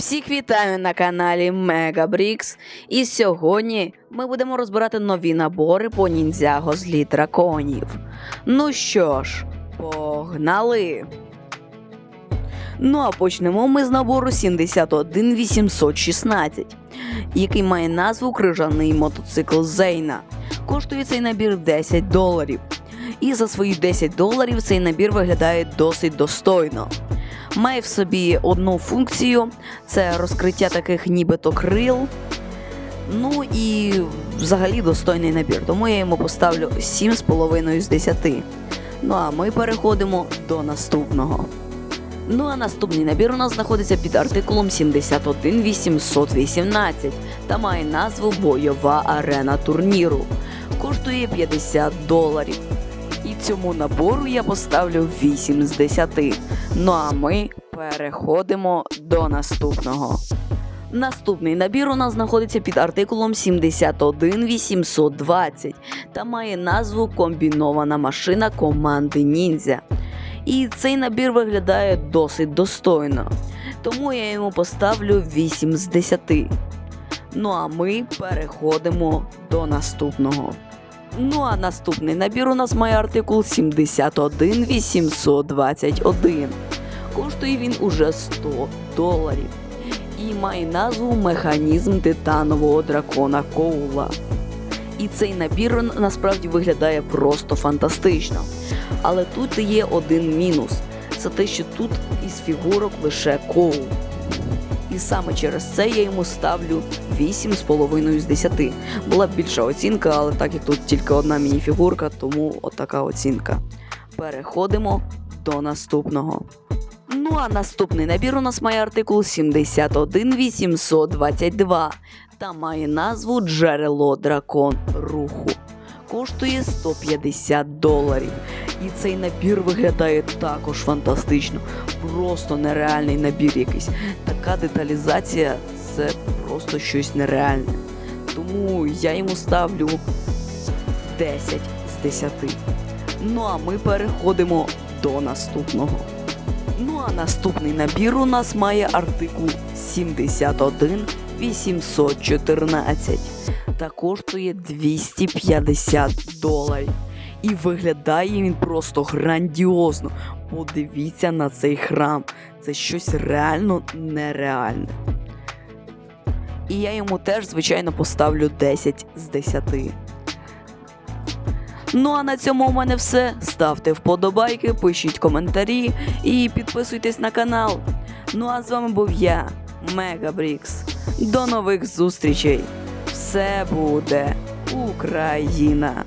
Всіх вітаю на каналі Мегабрікс. І сьогодні ми будемо розбирати нові набори по ніндзяго злі драконів. Ну що ж, погнали! Ну а почнемо ми з набору 71816, який має назву Крижаний мотоцикл Зейна. Коштує цей набір 10 доларів. І за свої 10 доларів цей набір виглядає досить достойно. Має в собі одну функцію це розкриття таких нібито крил. Ну і взагалі достойний набір, тому я йому поставлю 7,5 з 10. Ну а ми переходимо до наступного. Ну а наступний набір у нас знаходиться під артикулом 71818 та має назву Бойова арена турніру. Коштує 50 доларів. І цьому набору я поставлю 8 з 10. Ну а ми переходимо до наступного. Наступний набір у нас знаходиться під артикулом 71820 та має назву Комбінована машина команди Ніндзя. І цей набір виглядає досить достойно, тому я йому поставлю 8 з 10. Ну а ми переходимо до наступного. Ну а наступний набір у нас має артикул 71821. Коштує він уже 100 доларів. І має назву Механізм титанового дракона Коула. І цей набір насправді виглядає просто фантастично. Але тут є один мінус: це те, що тут із фігурок лише Коул. І саме через це я йому ставлю 8,5 з 10. Була б більша оцінка, але так як тут тільки одна мініфігурка, тому отака оцінка. Переходимо до наступного. Ну а наступний набір у нас має артикул 71822 та має назву Джерело Дракон Руху. Коштує 150 доларів. І цей набір виглядає також фантастично. Просто нереальний набір якийсь. Така деталізація це просто щось нереальне. Тому я йому ставлю 10 з 10. Ну а ми переходимо до наступного. Ну а наступний набір у нас має артикул 71 814 та коштує 250 доларів. І виглядає він просто грандіозно. Подивіться на цей храм. Це щось реально нереальне. І я йому теж, звичайно, поставлю 10 з 10. Ну а на цьому у мене все. Ставте вподобайки, пишіть коментарі і підписуйтесь на канал. Ну а з вами був я, Мегабрікс. До нових зустрічей! Все буде Україна!